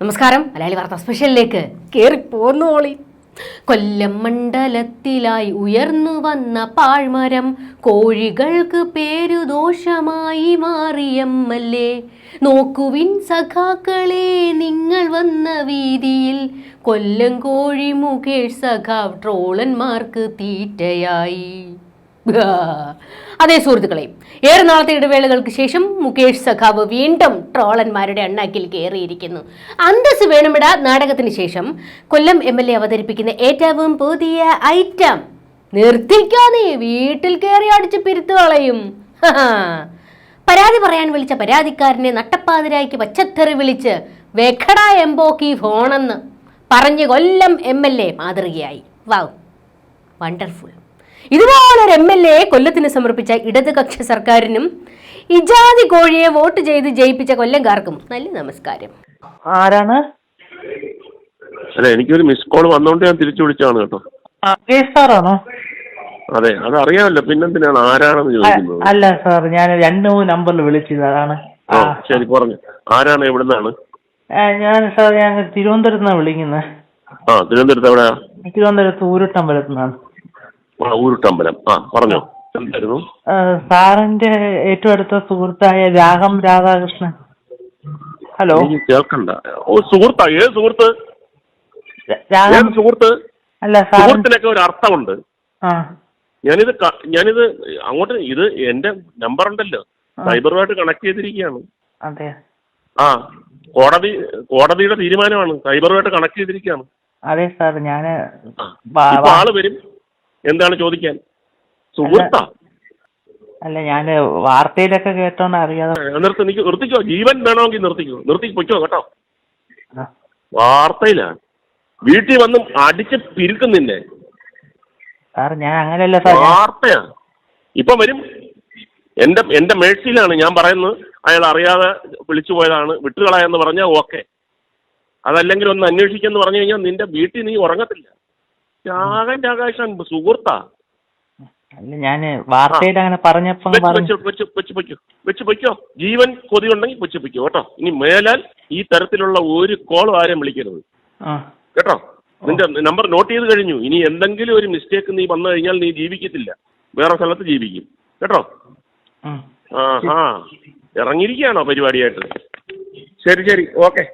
നമസ്കാരം. മലയാളി വാർത്ത സ്പെഷ്യലിലേക്ക് കയറി ഓളി കൊല്ലം മണ്ഡലത്തിലായി ഉയർന്നു വന്ന പാഴ്മരം കോഴികൾക്ക് പേരുദോഷമായി മാറിയമ്മല്ലേ നോക്കുവിൻ സഖാക്കളെ നിങ്ങൾ വന്ന വീതിയിൽ. കൊല്ലം കോഴി മുകേഷ് സഖാവ് ട്രോളന്മാർക്ക് തീറ്റയായി. അതെ സുഹൃത്തുക്കളെ ഏറെ നാളത്തെ ഇടവേളകൾക്ക് ശേഷം മുകേഷ് സഖാവ് വീണ്ടും ട്രോളന്മാരുടെ അണ്ണാക്കിൽ കയറിയിരിക്കുന്നു. അന്തസ് വേണമിട നാടകത്തിന് ശേഷം കൊല്ലം എം എൽ എ അവതരിപ്പിക്കുന്ന ഏറ്റവും പുതിയ ഐറ്റം നിർത്തിക്കാതെ വീട്ടിൽ കയറി അടിച്ച് പിരുത്തു കളയും. പരാതി പറയാൻ വിളിച്ച പരാതിക്കാരനെ നട്ടപ്പാതിരായിക്ക് പച്ചത്തെറി വിളിച്ച് വെഖട എംബോക്കി ഫോണെന്ന് പറഞ്ഞ് കൊല്ലം എം എൽ എ മാതൃകയായി. Wow wonderful. ഇതുപോലൊരു എം എൽ എ കൊല്ലത്തിന് സമർപ്പിച്ച ഇടതുകക്ഷി സർക്കാരിനും ഇജാതി കോഴിയെ വോട്ട് ചെയ്ത് ജയിപ്പിച്ച കൊല്ലംകാർക്കും നല്ല നമസ്കാരം. ആരാണ്? അല്ല എനിക്കൊരു മിസ് കോൾ വന്നോണ്ട് ഞാൻ തിരിച്ചു വിളിച്ചാണ് കേട്ടോ. ആ, സാറാണോ? അതെ അത് അറിയാമല്ലോ പിന്നെന്തിനാണ് ആരാണെന്ന് ചോദിക്കുന്നത്. അല്ല സാർ ഞാൻ രണ്ട് മൂന്ന് നമ്പറിൽ വിളിച്ചത് അതാണ്. ആ ആ, ശരി പറഞ്ഞു. ആരാണ് എവിടുന്നാണ്? ആ, ഞാൻ സാർ ഞാൻ തിരുവനന്തപുരത്ത് നിന്നാണ് വിളിക്കുന്നത്. ആ തിരുവനന്തപുരത്ത് എവിടെയാ? തിരുവനന്തപുരത്ത് ഊരുട്ടമ്പലത്ത് നിന്നാണ്. ആ ഊരുട്ടമ്പലം ആ പറഞ്ഞോ. എന്തായിരുന്നു? സാറിന്റെ ഏറ്റവും അടുത്ത സുഹൃത്തായ രാഗം രാധാകൃഷ്ണൻ. ഹലോ. കേൾക്കണ്ട. ഓ സുഹൃത്താ ഏത് സുഹൃത്ത്? ര- രാഗം. ഏത് സുഹൃത്ത്? അല്ല സാർ. സുഹൃത്തിനൊക്കെ ഒരു അർത്ഥമുണ്ട്. ആ. ഞാനിത് ക- ഞാനിത് അങ്ങോട്ട് ഇത് എന്റെ നമ്പർ ഉണ്ടല്ലോ. ആ. സൈബറുമായിട്ട് കണക്ട് ചെയ്തിരിക്കുകയാണ്. അതെ. ആ കോടതി കോടതിയുടെ തീരുമാനമാണ്. സൈബറുമായിട്ട് കണക്ട് ചെയ്തിരിക്കുകയാണ്. അതെ സാർ. ഞാൻ. ഇപ്പൊ ആൾ വരും. എന്താണ് ചോദിക്കാൻ? സുഹൃത്താ. അല്ല ഞാൻ വാർത്തയിലൊക്കെ കേട്ടോന്ന് അറിയാതെ നിർത്തി നിക്ക് നിർത്തിക്കോ. ജീവൻ വേണമെങ്കിൽ നിർത്തിക്കോ. നിർത്തി പൊയ്ക്കോ കേട്ടോ. വാർത്തയിലാണ് വീട്ടിൽ വന്ന് അടിച്ച് പിരിക്കും നിന്നെ. സാർ ഞാൻ അങ്ങനെയല്ല സാർ വാർത്തയാണ് വാർത്തയാ. ഇപ്പൊ വരും. എന്റെ എന്റെ മേഴ്സിയിലാണ് ഞാൻ പറയുന്നത്. അയാൾ അറിയാതെ വിളിച്ചു പോയതാണ്. വിട്ടുകളയെന്ന് പറഞ്ഞാൽ ഓക്കെ. അതല്ലെങ്കിൽ ഒന്ന് അന്വേഷിക്കെന്ന് പറഞ്ഞു കഴിഞ്ഞാൽ നിന്റെ വീട്ടിൽ നീ ഉറങ്ങത്തില്ല. രാഗൻ രാകാശൻ സുഹൃത്താ. അല്ല ഞാൻ വാർത്തയിൽ അങ്ങനെ പറഞ്ഞപ്പോ വെച്ച് പൊയ്ക്കോ. ജീവൻ കൊതിയുണ്ടെങ്കിൽ വെച്ച് പൊയ്ക്കോ കേട്ടോ? ഇനി മേലാൽ ഈ തരത്തിലുള്ള ഒരു കോളും ആരും വിളിക്കരുത്. കേട്ടോ? നിന്റെ നമ്പർ നോട്ട് ചെയ്ത് കഴിഞ്ഞു. ഇനി എന്തെങ്കിലും ഒരു മിസ്റ്റേക്ക് നീ വന്നു കഴിഞ്ഞാൽ നീ ജീവിക്കത്തില്ല. വേറെ സ്ഥലത്ത് ജീവിക്കും. കേട്ടോ. ആ. ആ ഇറങ്ങിയിരിക്കുകയാണോ പരിപാടിയായിട്ട്? ശരി ശരി. ഓക്കെ.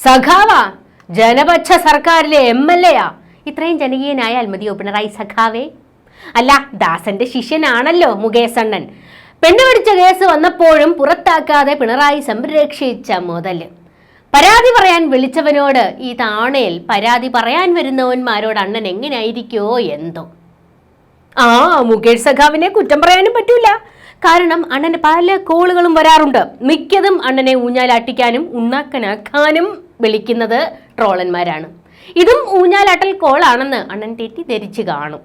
സഖാവ ജനപക്ഷ സർക്കാരിലെ എം എൽ എയാ? ഇത്രയും ജനകീയനായാൽ മതിയോ പിണറായി സഖാവേ. അല്ല ദാസന്റെ ശിഷ്യനാണല്ലോ മുകേസണ്ണൻ പെണ്ണുപിടിച്ച കേസ് വന്നപ്പോഴും പുറത്താക്കാതെ പിണറായി സംരക്ഷിച്ച മുതൽ പരാതി പറയാൻ വിളിച്ചവനോട് ഈ താണയിൽ പരാതി പറയാൻ വരുന്നവന്മാരോട് അണ്ണൻ എങ്ങനെയായിരിക്കോ എന്തോ. ആ മുകേഷ് സഖാവിനെ കുറ്റം പറയാനും പറ്റൂല. കാരണം അണ്ണന് പല കോളുകളും വരാറുണ്ട്. മിക്കതും അണ്ണനെ ഊഞ്ഞാലാട്ടിക്കാനും ഉണ്ണാക്കനാക്കാനും. വിളിക്കുന്നത് ട്രോളന്മാരാണ്. ഇതും ഊഞ്ഞാലാട്ടൽ കോളാണെന്ന് അണ്ണൻ തെറ്റിദ്ധരിച്ച് കാണും.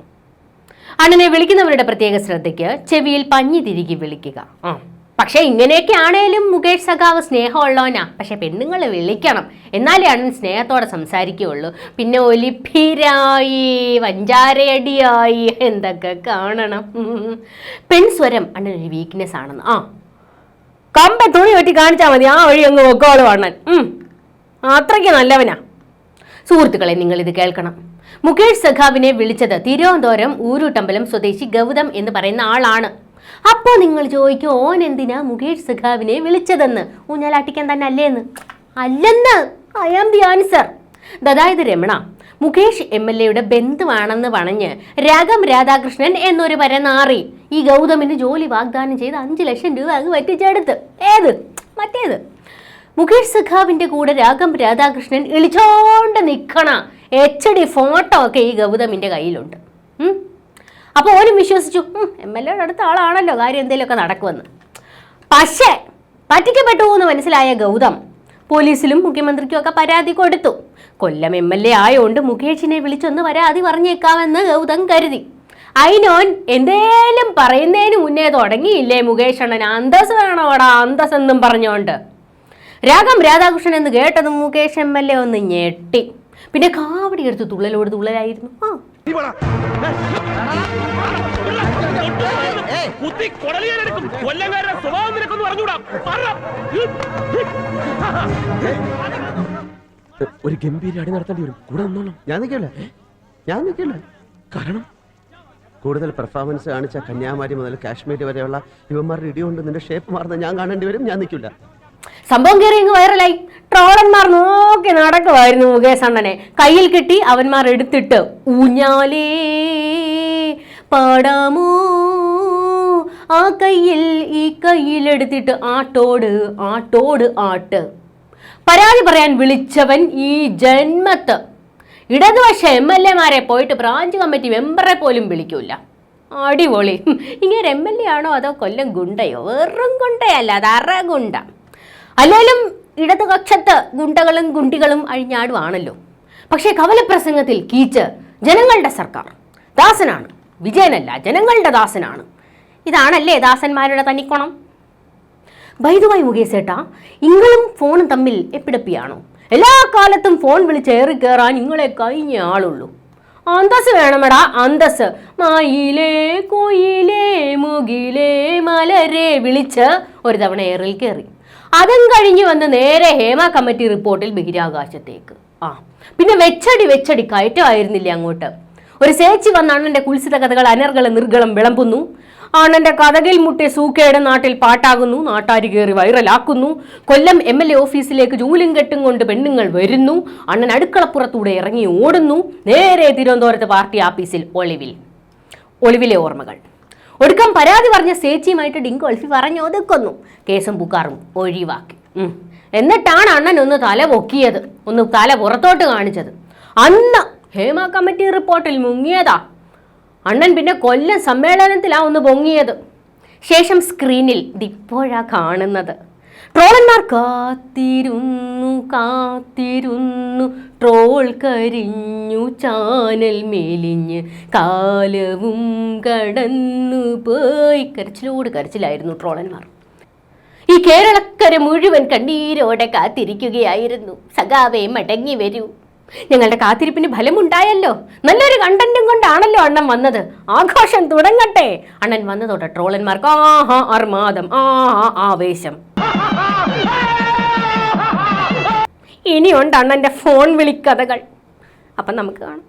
അണ്ണനെ വിളിക്കുന്നവരുടെ പ്രത്യേക ശ്രദ്ധയ്ക്ക് ചെവിയിൽ പഞ്ഞി തിരികെ വിളിക്കുക. ആ പക്ഷേ ഇങ്ങനെയൊക്കെ ആണേലും മുകേഷ് സഖാവ് സ്നേഹമുള്ളവനാ. പക്ഷെ പെണ്ണുങ്ങളെ വിളിക്കണം. എന്നാലേ അണ്ണൻ സ്നേഹത്തോടെ സംസാരിക്കുകയുള്ളൂ. പിന്നെ ഒലിപ്പിരായി വഞ്ചാരയടിയായി എന്തൊക്കെ കാണണം. പെൺസ്വരം അണ്ണൻ ഒരു വീക്ക്നെസ് ആണെന്ന്. ആ കമ്പ തുണി വെട്ടി കാണിച്ചാൽ മതി. ആ വഴി അങ്ങ് വെക്കോളൂ അണ്ണൻ. അത്രയ്ക്ക് നല്ലവനാ. സുഹൃത്തുക്കളെ നിങ്ങൾ ഇത് കേൾക്കണം. മുകേഷ് സഖാവിനെ വിളിച്ചത് തിരുവനന്തപുരം ഊരുട്ടമ്പലം സ്വദേശി ഗൗതം എന്ന് പറയുന്ന ആളാണ്. അപ്പോൾ നിങ്ങൾ ചോദിക്കും ഓൻ എന്തിനാ മുകേഷ് സഖാവിനെ വിളിച്ചതെന്ന്? ഊഞ്ഞാലാട്ടിക്കാൻ തന്നെ അല്ലേന്ന്. അല്ലെന്ന് ഐ ആം ദി ആൻസർ അതായത് രമണ. മുകേഷ് എം എൽ എയുടെ ബന്ധുവാണെന്ന് പറഞ്ഞ് രാഗം രാധാകൃഷ്ണൻ എന്നൊരു പരനാറി ഈ ഗൗതമിന് ജോലി വാഗ്ദാനം ചെയ്ത് അഞ്ച് ലക്ഷം രൂപ അങ്ങ് പറ്റിച്ചെടുത്ത് ഏത്? മറ്റേത്? മുകേഷ് സഖാവിന്റെ കൂടെ രാഗം രാധാകൃഷ്ണൻ ഇളിച്ചോണ്ട് നിൽക്കണ എച്ച് ഡി ഫോട്ടോ ഒക്കെ ഈ ഗൗതമിന്റെ കയ്യിലുണ്ട്. അപ്പോൾ ഓനും വിശ്വസിച്ചു എം എൽ എയുടെ അടുത്ത ആളാണല്ലോ കാര്യം എന്തെങ്കിലുമൊക്കെ നടക്കുമെന്ന്. പക്ഷേ പറ്റിക്കപ്പെട്ടു എന്ന് മനസ്സിലായ ഗൗതം പോലീസിലും മുഖ്യമന്ത്രിക്കും ഒക്കെ പരാതി കൊടുത്തു. കൊല്ലം എം എൽ എ ആയതുകൊണ്ട് മുകേഷിനെ വിളിച്ചൊന്ന് പരാതി പറഞ്ഞേക്കാമെന്ന് ഗൗതം കരുതി. അയിനോൻ എന്തേലും പറയുന്നതിന് മുന്നേ തുടങ്ങിയില്ലേ മുകേഷ് അണ്ണൻ അന്തസ് വേണോടാ അന്തസ് എന്നും പറഞ്ഞോണ്ട്. രാഗം രാധാകൃഷ്ണൻ എന്ന് കേട്ടത് മുകേഷ് എം എൽ എ ഒന്ന് ഞെട്ടി. പിന്നെ കാവടി എടുത്ത് തുള്ളലോട് തുള്ളലായിരുന്നു. ആ. കുത്തി കൊടലിയാലെടുക്കും കൊല്ലങ്കാരുടെ സ്വഭാവം നിനക്കൊന്ന് പറഞ്ഞുകൂടാ ഒരു ഗംഭീര അടി നടത്തേണ്ടി വരും. കൂടെ നിന്നോളാം ഞാൻ നിൽക്കില്ല. ഞാൻ നിൽക്കില്ല. കാരണം? കൂടുതൽ പെർഫോമൻസ് കാണിച്ച കന്യാകുമാരി മുതൽ കാശ്മീർ വരെയുള്ള യുവന്മാരുടെ ഇടികൊണ്ട് നിന്റെ ഷേപ്പ് മാറുന്ന ഞാൻ കാണേണ്ടി വരും. ഞാൻ നിൽക്കില്ല. സംഭവം കയറി ഇങ്ങ് വൈറലായി ട്രോളന്മാർ നോക്കി നടക്കുമായിരുന്നു മുകേഷ് അണ്ണനെ. കയ്യിൽ കിട്ടി അവന്മാർ എടുത്തിട്ട് ഊഞ്ഞാലേ. പാടാമോ? ആ കയ്യിൽ ഈ കയ്യിൽ എടുത്തിട്ട് ആട്ടോട് ആട്ടോട് ആട്ട്. പരാതി പറയാൻ വിളിച്ചവൻ ഈ ജന്മത്ത്. ഇടതുപക്ഷ എം എൽ എമാരെ പോയിട്ട് ബ്രാഞ്ച് കമ്മിറ്റി മെമ്പറെ പോലും വിളിക്കൂല. അടിപൊളി. ഇങ്ങനെ എം എൽ എ ആണോ അതോ കൊല്ലം ഗുണ്ടയോ? വെറും ഗുണ്ടയല്ല അത് അറ ഗുണ്ട അല്ലെങ്കിലും ഇടതുപക്ഷത്ത് ഗുണ്ടകളും ഗുണ്ടികളും അഴിഞ്ഞാടുവാണല്ലോ. പക്ഷേ കവലപ്രസംഗത്തിൽ കീച്ച് ജനങ്ങളുടെ സർക്കാർ. ദാസനാണ്. വിജയനല്ല ജനങ്ങളുടെ ദാസനാണ്. ഇതാണല്ലേ ദാസന്മാരുടെ തനിക്കോണം? ബൈതുവായി മുകേഷ് ഏട്ടാ ഇങ്ങളും ഫോണും തമ്മിൽ എപ്പിടപ്പിയാണോ? എല്ലാ കാലത്തും ഫോൺ വിളിച്ച് ഏറി കയറാൻ ഇങ്ങളെ കഴിഞ്ഞ ആളുള്ളൂ. അന്തസ് വേണമെടാ അന്തസ് മായിലേ കോയിലേ മുകിലേ മലരെ വിളിച്ച് ഒരു തവണ ഏറിൽ കയറി അതും കഴിഞ്ഞ് വന്ന് നേരെ ഹേമ കമ്മിറ്റി റിപ്പോർട്ടിൽ ബഹിരാകാശത്തേക്ക്. ആ പിന്നെ വെച്ചടി വെച്ചടി കയറ്റമായിരുന്നില്ല അങ്ങോട്ട്. ഒരു സേച്ചി വന്ന അണ്ണന്റെ കുൽസിത കഥകൾ അനർഗള നിർഗളം വിളമ്പുന്നു. അണ്ണന്റെ കഥകിൽ മുട്ടി സൂക്കയുടെ നാട്ടിൽ പാട്ടാകുന്നു. നാട്ടാരി കയറി വൈറലാക്കുന്നു. കൊല്ലം എം എൽ എ ഓഫീസിലേക്ക് ജൂലും കെട്ടും കൊണ്ട് പെണ്ണുങ്ങൾ വരുന്നു. അണ്ണൻ അടുക്കളപ്പുറത്തൂടെ ഇറങ്ങി ഓടുന്നു. നേരെ തിരുവനന്തപുരത്ത് പാർട്ടി ആഫീസിൽ ഒളിവിൽ. ഒളിവിലെ ഓർമ്മകൾ. ഒടുക്കം പരാതി പറഞ്ഞ സേച്ചിയുമായിട്ട് ഡിങ്ക് ഒൽഫി പറഞ്ഞു ഒതുക്കുന്നു. കേസും പുക്കാറും ഒഴിവാക്കി. എന്നിട്ടാണ് അണ്ണൻ ഒന്ന് തല പൊക്കിയത്. ഒന്ന് തല പുറത്തോട്ട് കാണിച്ചത്. അന്ന് ഹേമ കമ്മിറ്റി റിപ്പോർട്ടിൽ മുങ്ങിയതാ. അണ്ണൻ പിന്നെ കൊല്ലം സമ്മേളനത്തിലാ ഒന്ന് പൊങ്ങിയത്. ശേഷം സ്ക്രീനിൽ ഇതിപ്പോഴാ കാണുന്നത്. ട്രോളന്മാർ കാത്തിരുന്നു കാത്തിരുന്നു. ട്രോൾ കരിഞ്ഞു ചാനൽ മേലിഞ്ഞ്. കാലവും കടന്നു പോയി. കരച്ചിലോട് കരച്ചിലായിരുന്നു ട്രോളന്മാർ. ഈ കേരളക്കര മുഴുവൻ കണ്ണീരോടെ കാത്തിരിക്കുകയായിരുന്നു. സഖാവേ മടങ്ങി വരൂ. ഞങ്ങളുടെ കാത്തിരിപ്പിന് ഫലമുണ്ടായല്ലോ. നല്ലൊരു കണ്ടന്റും അണ്ണൻ വന്നത്. ആഘോഷം തുടങ്ങട്ടെ. അണ്ണൻ വന്നതോടെ ട്രോളന്മാർക്ക് ആഹാ അർമാദം ആഹാ ആവേശം. ഇനിയുണ്ട് അണ്ണന്റെ ഫോൺ വിളിക്കഥകൾ. അപ്പം നമുക്ക് കാണാം.